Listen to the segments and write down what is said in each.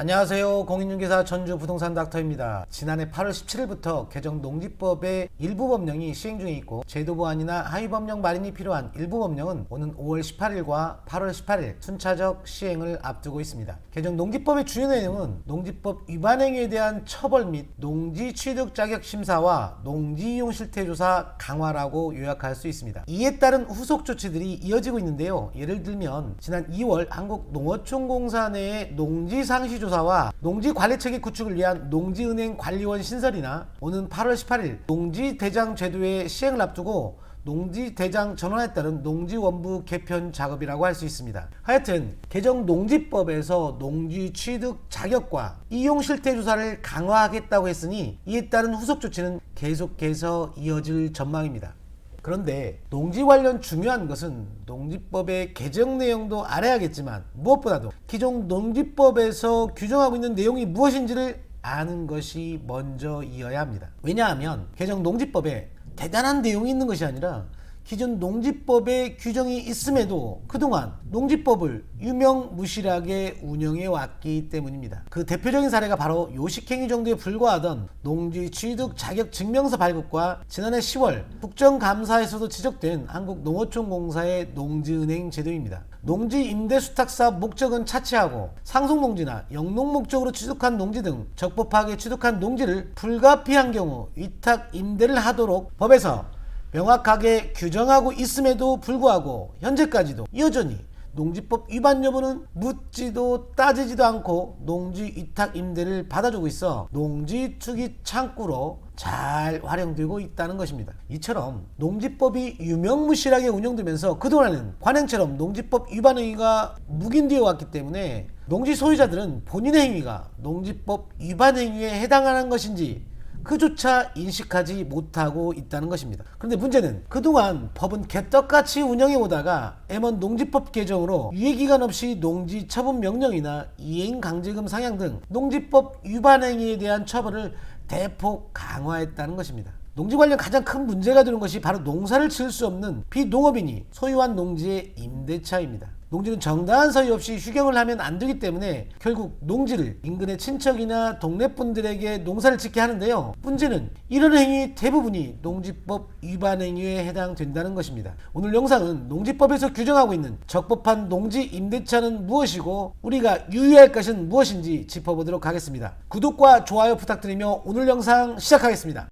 안녕하세요. 공인중개사 전주 부동산 닥터입니다. 지난해 8월 17일부터 개정 농지법의 일부 법령이 시행 중에 있고 제도 보완이나 하위 법령 마련이 필요한 일부 법령은 오는 5월 18일과 8월 18일 순차적 시행을 앞두고 있습니다. 개정 농지법의 주요 내용은 농지법 위반 행위에 대한 처벌 및 농지 취득 자격 심사와 농지 이용 실태 조사 강화라고 요약할 수 있습니다. 이에 따른 후속 조치들이 이어지고 있는데요. 예를 들면 지난 2월 한국 농어촌공사 내의 농지 상시 조사 와 농지 관리 체계 구축을 위한 농지은행 관리원 신설이나 오는 8월 18일 농지 대장 제도의 시행을 앞두고 농지 대장 전환에 따른 농지 원부 개편 작업이라고 할 수 있습니다. 하여튼 개정 농지법에서 농지 취득 자격과 이용 실태 조사를 강화하겠다고 했으니 이에 따른 후속 조치는 계속해서 이어질 전망입니다. 그런데 농지 관련 중요한 것은 농지법의 개정 내용도 알아야겠지만 무엇보다도 기존 농지법에서 규정하고 있는 내용이 무엇인지를 아는 것이 먼저이어야 합니다. 왜냐하면 개정 농지법에 대단한 내용이 있는 것이 아니라 기존 농지법에 규정이 있음에도 그동안 농지법을 유명무실하게 운영해 왔기 때문입니다. 그 대표적인 사례가 바로 요식행위 정도에 불과하던 농지 취득 자격 증명서 발급과 지난해 10월 국정감사에서도 지적된 한국농어촌공사의 농지은행 제도입니다. 농지 임대 수탁사업 목적은 차치하고 상속농지나 영농 목적으로 취득한 농지 등 적법하게 취득한 농지를 불가피한 경우 위탁 임대를 하도록 법에서 명확하게 규정하고 있음에도 불구하고 현재까지도 여전히 농지법 위반 여부는 묻지도 따지지도 않고 농지 위탁 임대를 받아주고 있어 농지 투기 창구로 잘 활용되고 있다는 것입니다. 이처럼 농지법이 유명무실하게 운영되면서 그동안은 관행처럼 농지법 위반 행위가 묵인되어 왔기 때문에 농지 소유자들은 본인의 행위가 농지법 위반 행위에 해당하는 것인지 그조차 인식하지 못하고 있다는 것입니다. 그런데 문제는 그동안 법은 개떡같이 운영해 오다가 M1 농지법 개정으로 유예기간 없이 농지 처분 명령이나 이행 강제금 상향 등 농지법 위반 행위에 대한 처벌을 대폭 강화했다는 것입니다. 농지 관련 가장 큰 문제가 되는 것이 바로 농사를 지을 수 없는 비농업인이 소유한 농지의 임대차입니다. 농지는 정당한 서유 없이 휴경을 하면 안 되기 때문에 결국 농지를 인근의 친척이나 동네 분들에게 농사를 짓게 하는데요. 문제는 이런 행위 대부분이 농지법 위반 행위에 해당된다는 것입니다. 오늘 영상은 농지법에서 규정하고 있는 적법한 농지 임대차는 무엇이고 우리가 유의할 것은 무엇인지 짚어보도록 하겠습니다. 구독과 좋아요 부탁드리며 오늘 영상 시작하겠습니다.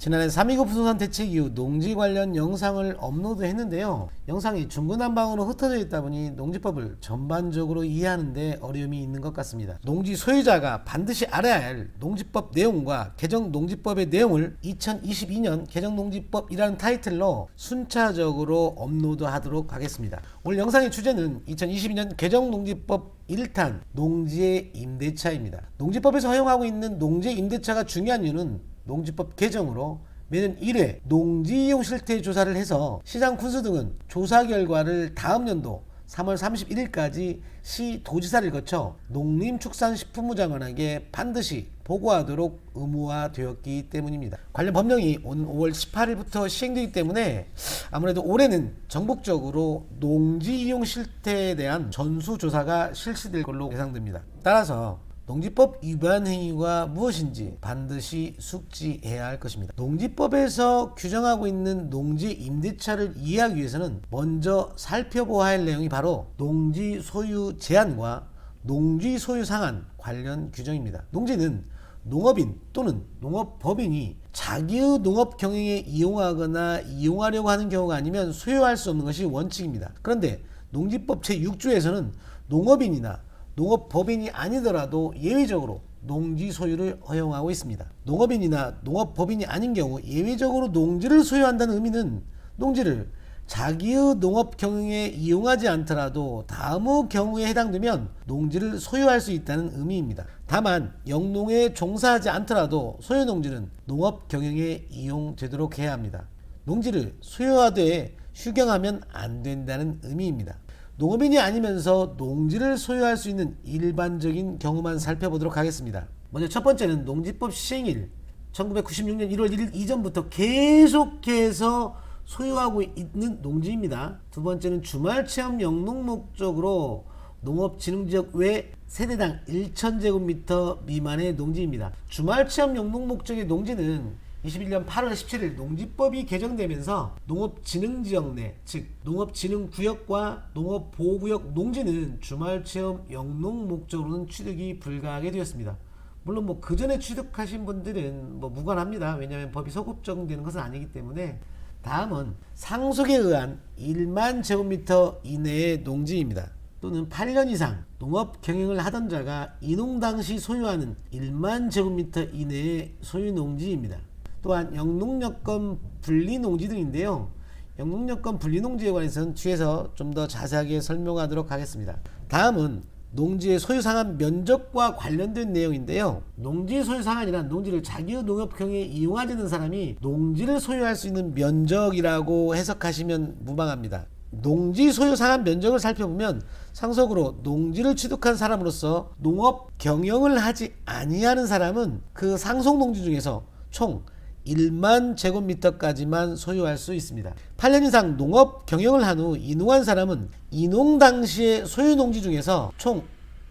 지난해 3.29 부동산 대책 이후 농지 관련 영상을 업로드 했는데요. 영상이 중구난방으로 흩어져 있다 보니 농지법을 전반적으로 이해하는데 어려움이 있는 것 같습니다. 농지 소유자가 반드시 알아야 할 농지법 내용과 개정 농지법의 내용을 2022년 개정 농지법이라는 타이틀로 순차적으로 업로드하도록 하겠습니다. 오늘 영상의 주제는 2022년 개정 농지법 1탄 농지의 임대차입니다. 농지법에서 허용하고 있는 농지 임대차가 중요한 이유는 농지법 개정으로 매년 1회 농지 이용 실태 조사를 해서 시장 군수 등은 조사 결과를 다음 연도 3월 31일까지 시 도지사를 거쳐 농림축산식품부 장관에게 반드시 보고하도록 의무화되었기 때문입니다. 관련 법령이 오는 5월 18일부터 시행되기 때문에 아무래도 올해는 전국적으로 농지 이용 실태에 대한 전수조사가 실시될 걸로 예상됩니다. 따라서 농지법 위반 행위가 무엇인지 반드시 숙지해야 할 것입니다. 농지법에서 규정하고 있는 농지 임대차를 이해하기 위해서는 먼저 살펴보아야 할 내용이 바로 농지 소유 제한과 농지 소유 상한 관련 규정입니다. 농지는 농업인 또는 농업법인이 자기의 농업 경영에 이용하거나 이용하려고 하는 경우가 아니면 소유할 수 없는 것이 원칙입니다. 그런데 농지법 제6조에서는 농업인이나 농업법인이 아니더라도 예외적으로 농지 소유를 허용하고 있습니다. 농업인이나 농업법인이 아닌 경우 예외적으로 농지를 소유한다는 의미는 농지를 자기의 농업 경영에 이용하지 않더라도 다음의 경우에 해당되면 농지를 소유할 수 있다는 의미입니다. 다만 영농에 종사하지 않더라도 소유 농지는 농업 경영에 이용되도록 해야 합니다. 농지를 소유하되 휴경하면 안 된다는 의미입니다. 농업인이 아니면서 농지를 소유할 수 있는 일반적인 경우만 살펴보도록 하겠습니다. 먼저 첫 번째는 농지법 시행일 1996년 1월 1일 이전부터 계속해서 소유하고 있는 농지입니다. 두 번째는 주말 체험 영농 목적으로 농업진흥지역 외 세대당 1,000제곱미터 미만의 농지입니다. 주말 체험 영농 목적의 농지는 21년 8월 17일 농지법이 개정되면서 농업진흥지역 내, 즉 농업진흥구역과 농업보호구역 농지는 주말 체험 영농 목적으로는 취득이 불가하게 되었습니다. 물론 뭐 그 전에 취득하신 분들은 뭐 무관합니다. 왜냐하면 법이 소급 적용되는 것은 아니기 때문에 다음은 상속에 의한 1만 제곱미터 이내의 농지입니다. 또는 8년 이상 농업 경영을 하던 자가 이농 당시 소유하는 1만 제곱미터 이내의 소유 농지입니다. 또한 영농여건 분리 농지 등인데요. 영농여건 분리 농지에 관해서는 뒤에서 좀 더 자세하게 설명하도록 하겠습니다. 다음은 농지의 소유 상한 면적과 관련된 내용인데요. 농지 소유 상한이란 농지를 자기의 농업 경영에 이용하지 않는 사람이 농지를 소유할 수 있는 면적이라고 해석하시면 무방합니다. 농지 소유 상한 면적을 살펴보면 상속으로 농지를 취득한 사람으로서 농업 경영을 하지 아니하는 사람은 그 상속 농지 중에서 총 1만 제곱미터까지만 소유할 수 있습니다. 8년 이상 농업 경영을 한 후 이농한 사람은 이농 당시의 소유 농지 중에서 총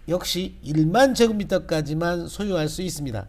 역시 1만 제곱미터까지만 소유할 수 있습니다.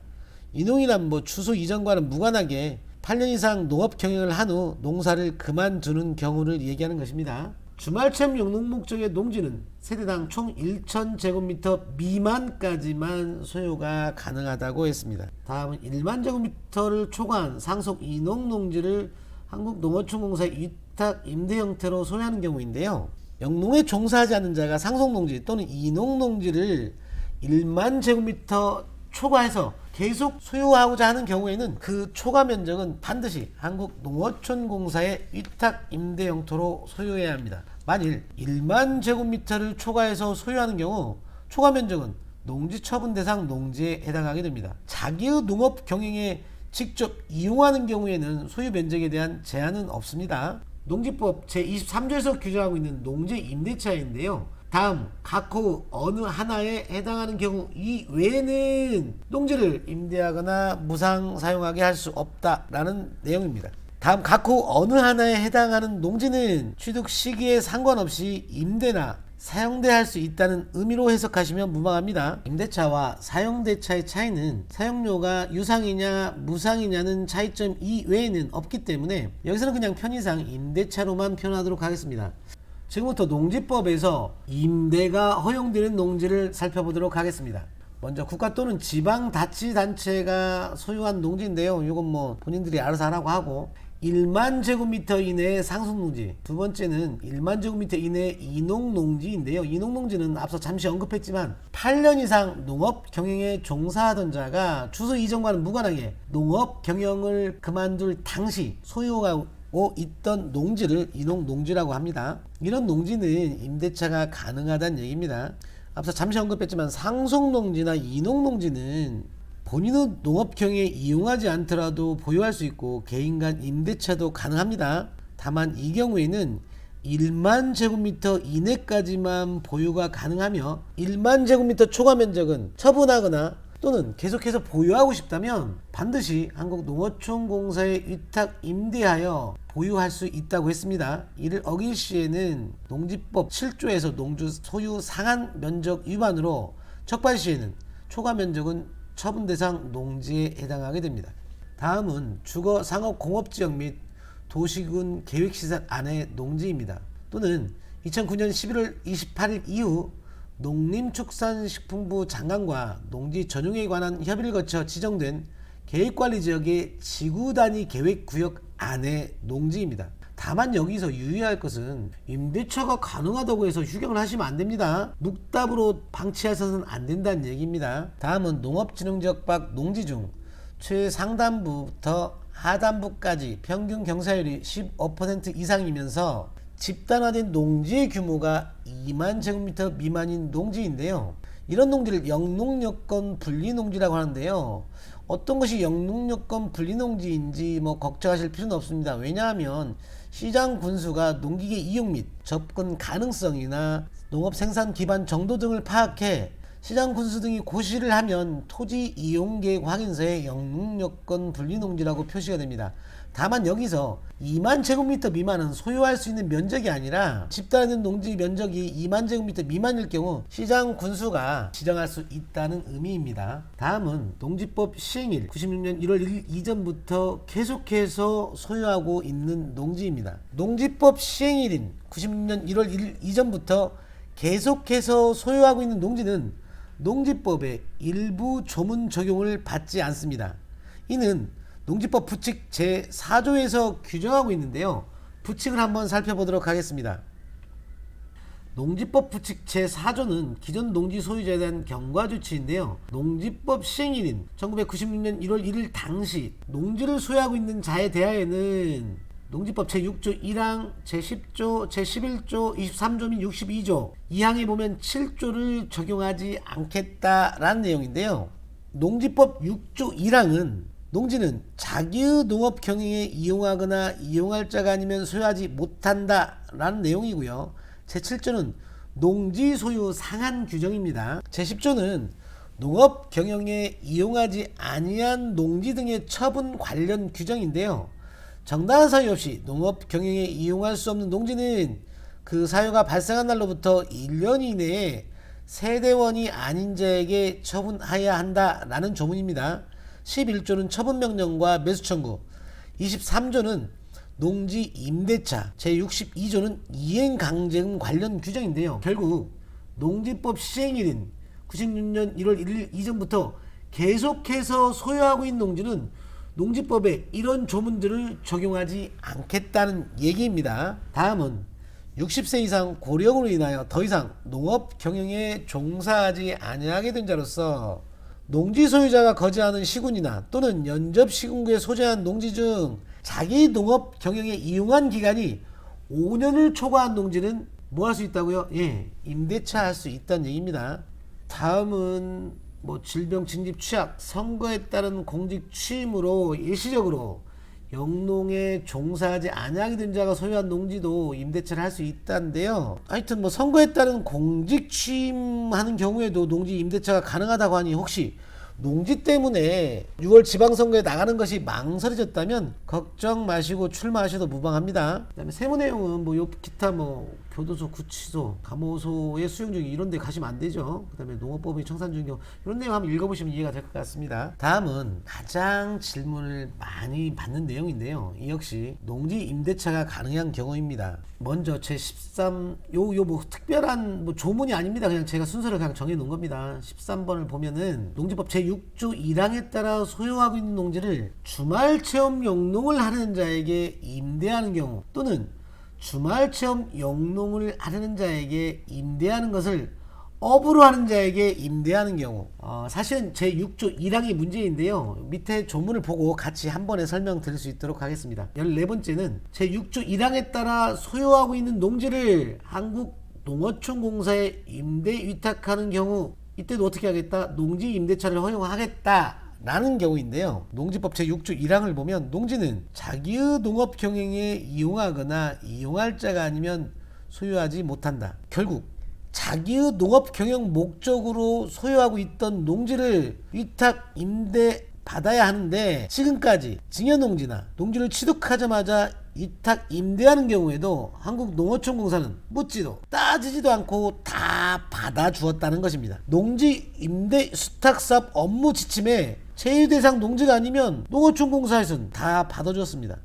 이농이란 뭐 추수 이전과는 무관하게 8년 이상 농업 경영을 한 후 농사를 그만두는 경우를 얘기하는 것입니다. 주말 체험 용농 목적의 농지는 세대당 총 1,000제곱미터 미만까지만 소유가 가능하다고 했습니다. 다음은 1만 제곱미터를 초과한 상속 이농 농지를 한국농어촌공사 위탁 임대 형태로 소유하는 경우인데요. 영농에 종사하지 않는 자가 상속 농지 또는 이농 농지를 1만 제곱미터 초과해서 계속 소유하고자 하는 경우에는 그 초과 면적은 반드시 한국농어촌공사의 위탁 임대 영토로 소유해야 합니다. 만일 1만 제곱미터를 초과해서 소유하는 경우 초과 면적은 농지 처분 대상 농지에 해당하게 됩니다. 자기의 농업 경영에 직접 이용하는 경우에는 소유 면적에 대한 제한은 없습니다. 농지법 제23조에서 규정하고 있는 농지 임대차인데요. 다음 각 호 어느 하나에 해당하는 경우 이 외에는 농지를 임대하거나 무상 사용하게 할 수 없다라는 내용입니다. 다음 각호 어느 하나에 해당하는 농지는 취득 시기에 상관없이 임대나 사용대할 수 있다는 의미로 해석하시면 무방합니다. 임대차와 사용대차의 차이는 사용료가 유상이냐 무상이냐는 차이점 이외에는 없기 때문에 여기서는 그냥 편의상 임대차로만 표현하도록 하겠습니다. 지금부터 농지법에서 임대가 허용되는 농지를 살펴보도록 하겠습니다. 먼저 국가 또는 지방 자치단체가 소유한 농지인데요. 이건 뭐 본인들이 알아서 하라고 하고 1만 제곱미터 이내의 상속농지 두 번째는 1만 제곱미터 이내의 이농농지인데요. 이농농지는 앞서 잠시 언급했지만 8년 이상 농업 경영에 종사하던 자가 주소 이전과는 무관하게 농업 경영을 그만둘 당시 소유하고 있던 농지를 이농농지라고 합니다. 이런 농지는 임대차가 가능하다는 얘기입니다. 앞서 잠시 언급했지만 상속농지나 이농농지는 본인의 농업 경영에 이용하지 않더라도 보유할 수 있고 개인 간 임대차도 가능합니다. 다만 이 경우에는 1만 제곱미터 이내까지만 보유가 가능하며 1만 제곱미터 초과 면적은 처분하거나 또는 계속해서 보유하고 싶다면 반드시 한국농어촌공사에 위탁 임대하여 보유할 수 있다고 했습니다. 이를 어길 시에는 농지법 7조에서 농주 소유 상한 면적 위반으로 척발 시에는 초과 면적은 처분 대상 농지에 해당하게 됩니다. 다음은 주거 상업 공업 지역 및 도시군 계획 시설 안의 농지입니다. 또는 2009년 11월 28일 이후 농림축산식품부 장관과 농지 전용에 관한 협의를 거쳐 지정된 계획관리 지역의 지구 단위 계획 구역 안의 농지입니다. 다만 여기서 유의할 것은 임대차가 가능하다고 해서 휴경을 하시면 안 됩니다. 묵답으로 방치하셔서는 안 된다는 얘기입니다. 다음은 농업진흥지역 밖 농지 중 최상단부부터 하단부까지 평균 경사율이 15% 이상이면서 집단화된 농지의 규모가 2만 제곱미터 미만인 농지인데요. 이런 농지를 영농여건 분리농지라고 하는데요. 어떤 것이 영농여건 분리농지인지 뭐 걱정하실 필요는 없습니다. 왜냐하면 시장 군수가 농기계 이용 및 접근 가능성이나 농업 생산 기반 정도 등을 파악해 시장 군수 등이 고시를 하면 토지 이용 계획 확인서에 영농여건 분리농지라고 표시가 됩니다. 다만 여기서 2만 제곱미터 미만은 소유할 수 있는 면적이 아니라 집단은 농지 면적이 2만 제곱미터 미만일 경우 시장 군수가 지정할 수 있다는 의미입니다. 다음은 농지법 시행일 96년 1월 1일 이전부터 계속해서 소유하고 있는 농지입니다. 농지법 시행일인 96년 1월 1일 이전부터 계속해서 소유하고 있는 농지는 농지법의 일부 조문 적용을 받지 않습니다. 이는 농지법 부칙 제4조에서 규정하고 있는데요. 부칙을 한번 살펴보도록 하겠습니다. 농지법 부칙 제4조는 기존 농지 소유자에 대한 경과 조치인데요. 농지법 시행일인 1996년 1월 1일 당시 농지를 소유하고 있는 자에 대하여는 농지법 제6조 1항, 제10조, 제11조, 23조 및 62조 2항에 보면 7조를 적용하지 않겠다라는 내용인데요. 농지법 6조 1항은 농지는 자기의 농업 경영에 이용하거나 이용할 자가 아니면 소유하지 못한다 라는 내용이고요. 제7조는 농지 소유 상한 규정입니다. 제10조는 농업 경영에 이용하지 아니한 농지 등의 처분 관련 규정인데요. 정당한 사유 없이 농업 경영에 이용할 수 없는 농지는 그 사유가 발생한 날로부터 1년 이내에 세대원이 아닌 자에게 처분하여야 한다라는 조문입니다. 11조는 처분명령과 매수청구, 23조는 농지 임대차, 제62조는 이행강제금 관련 규정인데요. 결국 농지법 시행일인 96년 1월 1일 이전부터 계속해서 소유하고 있는 농지는 농지법에 이런 조문들을 적용하지 않겠다는 얘기입니다. 다음은 60세 이상 고령으로 인하여 더 이상 농업 경영에 종사하지 아니하게 된 자로서 농지 소유자가 거주하는 시군이나 또는 연접 시군구에 소재한 농지 중 자기 농업 경영에 이용한 기간이 5년을 초과한 농지는 뭐 할 수 있다고요? 예, 임대차 할 수 있다는 얘기입니다. 다음은 뭐 질병 진집 취약 선거에 따른 공직 취임으로 일시적으로 영농에 종사하지 아니하게 된 자가 소유한 농지도 임대차를 할 수 있다는데요. 하여튼 뭐 선거에 따른 공직 취임하는 경우에도 농지 임대차가 가능하다고 하니 혹시 농지 때문에 6월 지방선거에 나가는 것이 망설여졌다면 걱정 마시고 출마하셔도 무방합니다. 그다음에 세무 내용은 뭐요 기타 뭐 교도소, 구치소, 감호소의 수용 중이 이런 데 가시면 안 되죠. 그 다음에 농업법의 청산 중경 이런 내용 한번 읽어보시면 이해가 될 것 같습니다. 다음은 가장 질문을 많이 받는 내용인데요. 이 역시 농지 임대차가 가능한 경우입니다. 먼저 제 13, 요, 요 뭐 특별한 뭐 조문이 아닙니다. 그냥 제가 순서를 그냥 정해 놓은 겁니다. 13번을 보면은 농지법 제6조 1항에 따라 소유하고 있는 농지를 주말 체험 영농을 하는 자에게 임대하는 경우 또는 주말 체험 영농을 하는 자에게 임대하는 것을 업으로 하는 자에게 임대하는 경우. 어, 사실은 제6조 1항이 문제인데요. 밑에 조문을 보고 같이 한 번에 설명 드릴 수 있도록 하겠습니다. 14번째는 제6조 1항에 따라 소유하고 있는 농지를 한국농어촌공사에 임대 위탁하는 경우 이때도 어떻게 하겠다? 농지 임대차를 허용하겠다 라는 경우인데요. 농지법 제6조 1항을 보면 농지는 자기의 농업 경영에 이용하거나 이용할 자가 아니면 소유하지 못한다. 결국 자기의 농업 경영 목적으로 소유하고 있던 농지를 위탁 임대 받아야 하는데 지금까지 증여농지나 농지를 취득하자마자 위탁 임대하는 경우에도 한국농어촌공사는 묻지도 따지지도 않고 다 받아주었다는 것입니다. 농지 임대 수탁사업 업무 지침에 제휴 대상 농지가 아니면 농어촌공사에서는 다 받아주었습니다.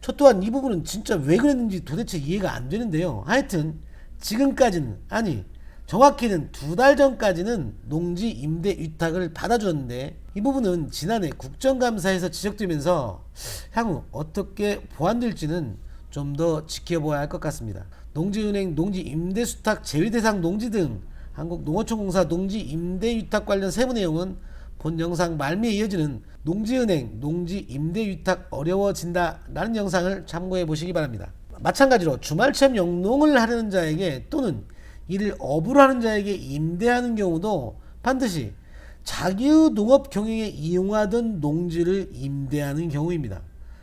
저 또한 이 부분은 진짜 왜 그랬는지 도대체 이해가 안 되는데요. 하여튼 지금까지는 아니 정확히는 두 달 전까지는 농지 임대 위탁을 받아주었는데 이 부분은 지난해 국정감사에서 지적되면서 향후 어떻게 보완될지는 좀 더 지켜봐야 할 것 같습니다. 농지은행 농지 임대 수탁 제외 대상 농지 등 한국농어촌공사 농지 임대 위탁 관련 세부 내용은 본 영상 말미에 이어지는 농지은행 농지 임대 위탁 어려워진다 라는 영상을 참고해 보시기 바랍니다. 마찬가지로 주말 체험 영농을 하려는 자에게 또는 이를 업으로 하는 자에게 임대하는 경우도 반드시 자기의 농업 경영에 이용하던 농지를 임대하는 경우입니다.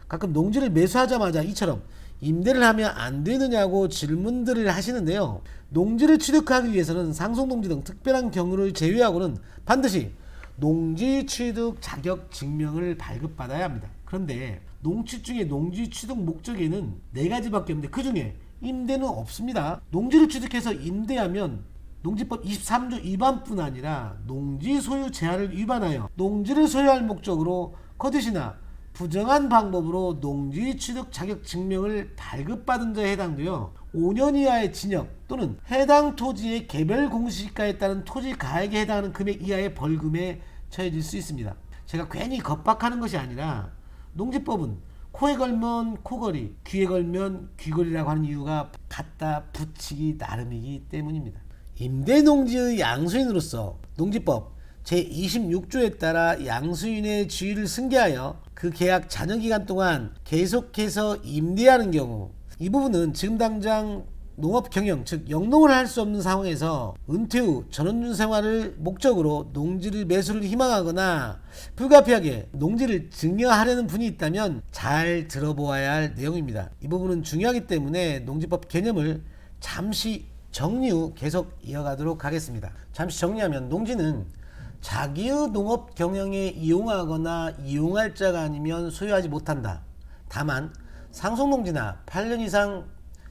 가끔 농지를 매수하자마자 이처럼 임대를 하면 안 되느냐고 질문들을 하시는데요. 농지를 취득하기 위해서는 상속농지 등 특별한 경우를 제외하고는 반드시 농지 취득 자격 증명을 발급받아야 합니다. 그런데 농취 중에 농지 취득 목적에는 네 가지밖에 없는데 그 중에 임대는 없습니다. 농지를 취득해서 임대하면 농지법 23조 위반뿐 아니라 농지 소유 제한을 위반하여 농지를 소유할 목적으로 거짓이나 부정한 방법으로 농지 취득 자격 증명을 발급받은 자에 해당되어 5년 이하의 징역 또는 해당 토지의 개별 공시가에 따른 토지 가액에 해당하는 금액 이하의 벌금에 처해질 수 있습니다. 제가 괜히 겁박하는 것이 아니라 농지법은 코에 걸면 코걸이, 귀에 걸면 귀걸이라고 하는 이유가 갖다 붙이기 나름이기 때문입니다. 임대농지의 양수인으로서 농지법 제26조에 따라 양수인의 지위를 승계하여 그 계약 잔여 기간 동안 계속해서 임대하는 경우 이 부분은 지금 당장 농업 경영 즉 영농을 할 수 없는 상황에서 은퇴 후 전원준 생활을 목적으로 농지를 매수를 희망하거나 불가피하게 농지를 증여하려는 분이 있다면 잘 들어보아야 할 내용입니다. 이 부분은 중요하기 때문에 농지법 개념을 잠시 정리 후 계속 이어가도록 하겠습니다. 잠시 정리하면 농지는 자기의 농업 경영에 이용하거나 이용할 자가 아니면 소유하지 못한다. 다만 상속농지나 8년 이상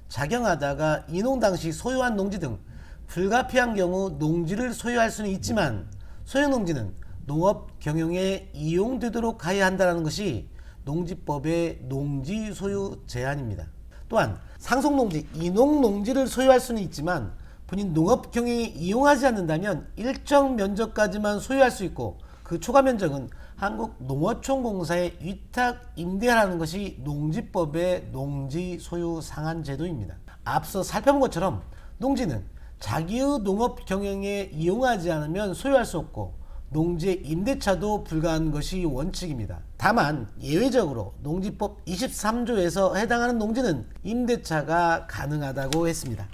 작용하다가 이농 당시 소유한 농지 등 불가피한 경우 농지를 소유할 수는 있지만 소유농지는 농업 경영에 이용되도록 하여야 한다는 것이 농지법의 농지 소유 제한입니다. 또한 상속농지, 이농농지를 소유할 수는 있지만 본인 농업 경영에 이용하지 않는다면 일정 면적까지만 소유할 수 있고 그 초과 면적은 한국농어촌공사에 위탁 임대하라는 것이 농지법의 농지 소유 상한 제도입니다. 앞서 살펴본 것처럼 농지는 자기의 농업 경영에 이용하지 않으면 소유할 수 없고 농지의 임대차도 불가한 것이 원칙입니다. 다만 예외적으로 농지법 23조에서 해당하는 농지는 임대차가 가능하다고 했습니다.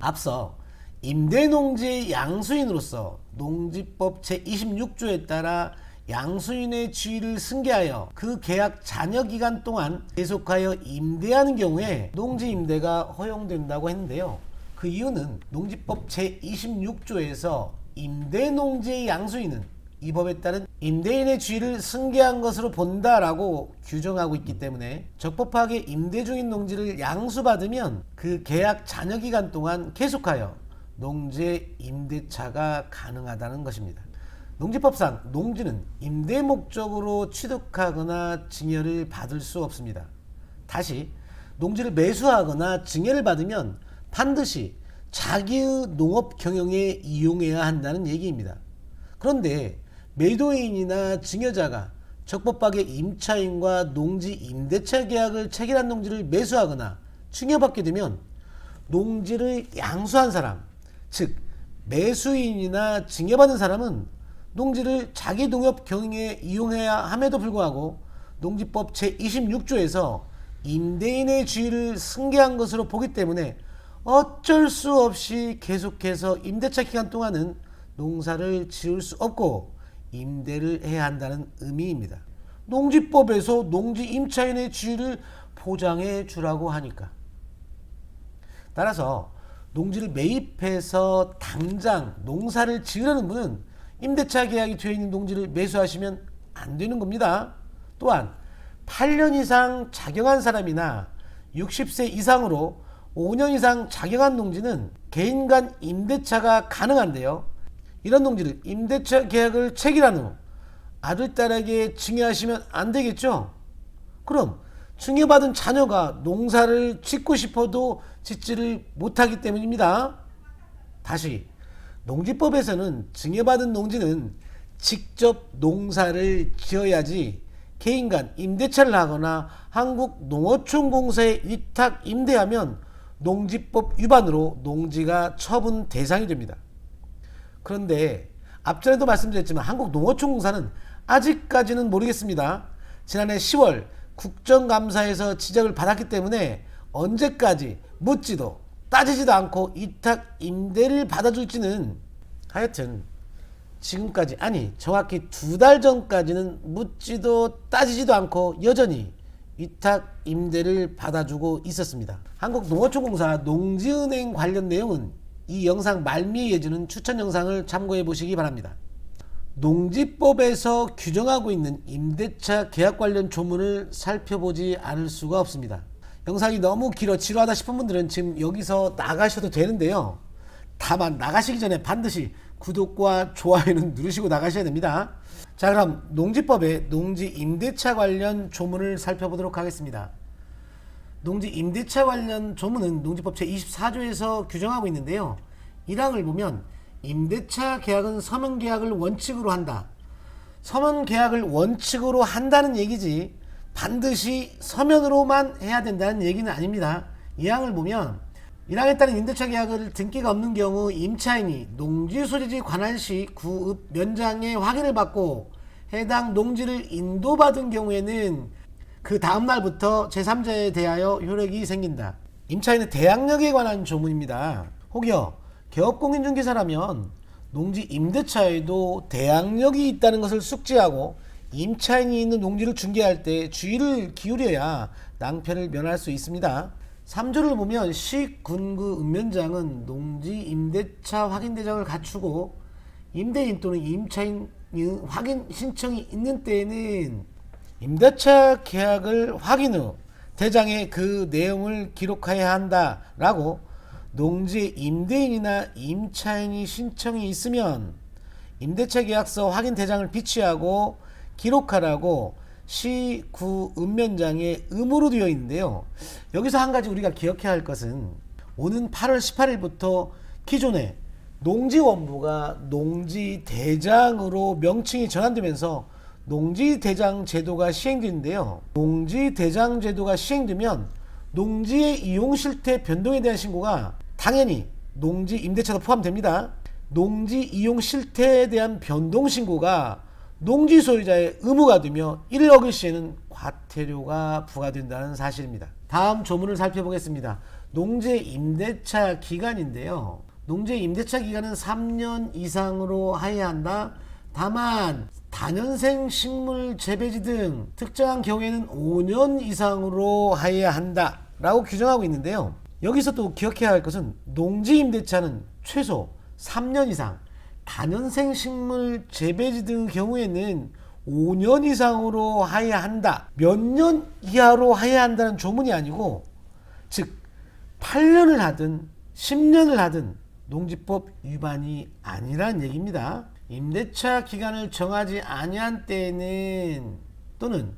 앞서 임대농지의 양수인으로서 농지법 제26조에 따라 양수인의 지위를 승계하여 그 계약 잔여 기간 동안 계속하여 임대하는 경우에 농지 임대가 허용된다고 했는데요. 그 이유는 농지법 제26조에서 임대농지의 양수인은 이 법에 따른 임대인의 지위를 승계한 것으로 본다라고 규정하고 있기 때문에 적법하게 임대 중인 농지를 양수받으면 그 계약 잔여 기간 동안 계속하여 농지의 임대차가 가능하다는 것입니다. 농지법상 농지는 임대 목적으로 취득하거나 증여를 받을 수 없습니다. 다시 농지를 매수하거나 증여를 받으면 반드시 자기의 농업 경영에 이용해야 한다는 얘기입니다. 그런데 매도인이나 증여자가 적법하게 임차인과 농지 임대차 계약을 체결한 농지를 매수하거나 증여받게 되면 농지를 양수한 사람, 즉 매수인이나 증여받은 사람은 농지를 자기 농업 경영에 이용해야 함에도 불구하고 농지법 제26조에서 임대인의 지위를 승계한 것으로 보기 때문에 어쩔 수 없이 계속해서 임대차 기간 동안은 농사를 지을 수 없고 임대를 해야 한다는 의미입니다. 농지법에서 농지 임차인의 지위를 보장해 주라고 하니까. 따라서 농지를 매입해서 당장 농사를 지으려는 분은 임대차 계약이 되어 있는 농지를 매수하시면 안 되는 겁니다. 또한 8년 이상 작용한 사람이나 60세 이상으로 5년 이상 작용한 농지는 개인 간 임대차가 가능한데요. 이런 농지를 임대차 계약을 체결한 후 아들, 딸에게 증여하시면 안 되겠죠? 그럼 증여받은 자녀가 농사를 짓고 싶어도 짓지를 못하기 때문입니다. 다시 농지법에서는 증여받은 농지는 직접 농사를 지어야지 개인 간 임대차를 하거나 한국농어촌공사에 위탁 임대하면 농지법 위반으로 농지가 처분 대상이 됩니다. 그런데 앞전에도 말씀드렸지만 한국농어촌공사는 아직까지는 모르겠습니다. 지난해 10월 국정감사에서 지적을 받았기 때문에 언제까지 묻지도 따지지도 않고 위탁 임대를 받아줄지는 하여튼 지금까지 아니 정확히 두 달 전까지는 묻지도 따지지도 않고 여전히 위탁 임대를 받아주고 있었습니다. 한국농어촌공사 농지은행 관련 내용은 이 영상 말미에 이어지는 추천 영상을 참고해 보시기 바랍니다. 농지법에서 규정하고 있는 임대차 계약 관련 조문을 살펴보지 않을 수가 없습니다. 영상이 너무 길어 지루하다 싶은 분들은 지금 여기서 나가셔도 되는데요. 다만 나가시기 전에 반드시 구독과 좋아요는 누르시고 나가셔야 됩니다. 자 그럼 농지법의 농지 임대차 관련 조문을 살펴보도록 하겠습니다. 농지 임대차 관련 조문은 농지법 제24조에서 규정하고 있는데요. 1항을 보면 임대차 계약은 서면 계약을 원칙으로 한다. 서면 계약을 원칙으로 한다는 얘기지 반드시 서면으로만 해야 된다는 얘기는 아닙니다. 2항을 보면 1항에 따른 임대차 계약을 등기가 없는 경우 임차인이 농지 소재지 관할 시 구읍 면장의 확인을 받고 해당 농지를 인도받은 경우에는 그 다음 날부터 제3자에 대하여 효력이 생긴다. 임차인의 대항력에 관한 조문입니다. 혹여 개업공인중개사라면 농지 임대차에도 대항력이 있다는 것을 숙지하고 임차인이 있는 농지를 중개할 때 주의를 기울여야 낭패를 면할 수 있습니다. 3조를 보면 시 군 구 읍면장은 농지 임대차 확인 대장을 갖추고 임대인 또는 임차인 확인 신청이 있는 때에는 임대차 계약을 확인 후 대장에 그 내용을 기록해야 한다라고 농지 임대인이나 임차인이 신청이 있으면 임대차 계약서 확인 대장을 비치하고 기록하라고 시구 읍면장에 의무로 되어 있는데요. 여기서 한 가지 우리가 기억해야 할 것은 오는 8월 18일부터 기존에 농지원부가 농지대장으로 명칭이 전환되면서 농지대장 제도가 시행되는데요. 농지대장 제도가 시행되면 농지의 이용 실태 변동에 대한 신고가 당연히 농지 임대차도 포함됩니다. 농지 이용 실태에 대한 변동 신고가 농지 소유자의 의무가 되며 이를 어길 시에는 과태료가 부과된다는 사실입니다. 다음 조문을 살펴보겠습니다. 농지 임대차 기간인데요. 농지 임대차 기간은 3년 이상으로 하여야 한다. 다만 다년생 식물 재배지 등 특정한 경우에는 5년 이상으로 하여야 한다. 라고 규정하고 있는데요. 여기서 또 기억해야 할 것은 농지 임대차는 최소 3년 이상, 다년생 식물 재배지 등 경우에는 5년 이상으로 하여야 한다. 몇 년 이하로 하여야 한다는 조문이 아니고 즉 8년을 하든 10년을 하든 농지법 위반이 아니란 얘기입니다. 임대차 기간을 정하지 아니한 때에는 또는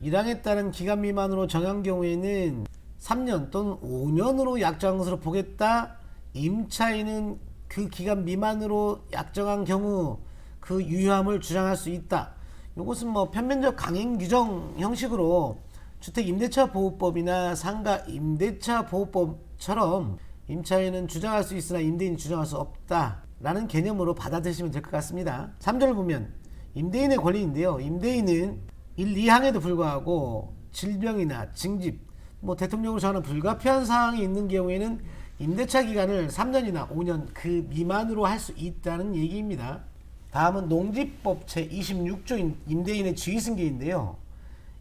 1항에 따른 기간 미만으로 정한 경우에는 3년 또는 5년으로 약정한 것으로 보겠다. 임차인은 그 기간 미만으로 약정한 경우 그 유효함을 주장할 수 있다. 이것은 뭐 편면적 강행 규정 형식으로 주택 임대차 보호법이나 상가 임대차 보호법처럼 임차인은 주장할 수 있으나 임대인이 주장할 수 없다 라는 개념으로 받아들이시면 될 것 같습니다. 3절을 보면 임대인의 권리인데요. 임대인은 1, 2항에도 불구하고 질병이나 징집, 뭐 대통령으로 정하는 불가피한 사항이 있는 경우에는 임대차 기간을 3년이나 5년 그 미만으로 할 수 있다는 얘기입니다. 다음은 농지법 제26조 임대인의 지위승계인데요.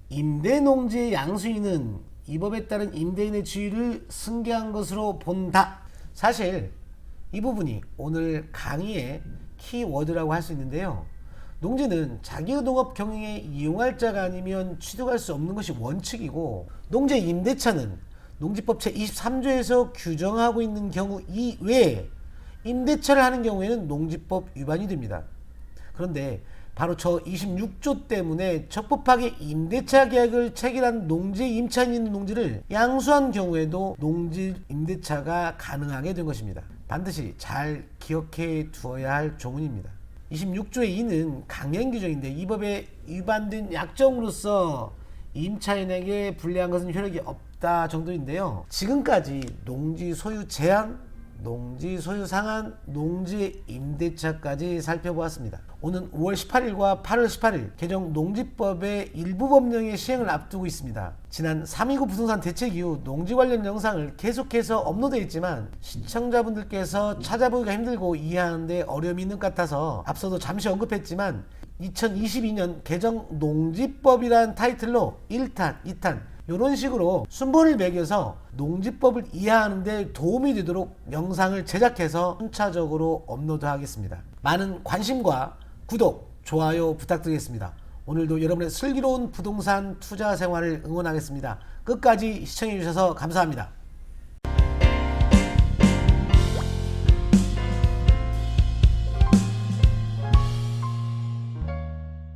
임대농지의 양수인은 이 법에 따른 임대인의 지위를 승계한 것으로 본다. 사실 이 부분이 오늘 강의의 키워드라고 할 수 있는데요. 농지는 자기의 농업 경영에 이용할 자가 아니면 취득할 수 없는 것이 원칙이고 농지 임대차는 농지법 제23조에서 규정하고 있는 경우 이외에 임대차를 하는 경우에는 농지법 위반이 됩니다. 그런데 바로 저 26조 때문에 적법하게 임대차 계약을 체결한 농지 임차인이 있는 농지를 양수한 경우에도 농지 임대차가 가능하게 된 것입니다. 반드시 잘 기억해 두어야 할 조문입니다. 26조의 2는 강행 규정인데 이 법에 위반된 약정으로서 임차인에게 불리한 것은 효력이 없다 정도인데요. 지금까지 농지 소유 제한, 농지 소유 상한, 농지 임대차까지 살펴보았습니다. 오는 5월 18일과 8월 18일 개정 농지법의 일부 법령의 시행을 앞두고 있습니다. 지난 3.29 부동산 대책 이후 농지 관련 영상을 계속해서 업로드해 있지만 시청자분들께서 찾아보기가 힘들고 이해하는데 어려움이 있는 것 같아서 앞서도 잠시 언급했지만 2022년 개정 농지법이란 타이틀로 1탄, 2탄 이런 식으로 순번을 매겨서 농지법을 이해하는 데 도움이 되도록 영상을 제작해서 순차적으로 업로드하겠습니다. 많은 관심과 구독, 좋아요 부탁드리겠습니다. 오늘도 여러분의 슬기로운 부동산 투자 생활을 응원하겠습니다. 끝까지 시청해 주셔서 감사합니다.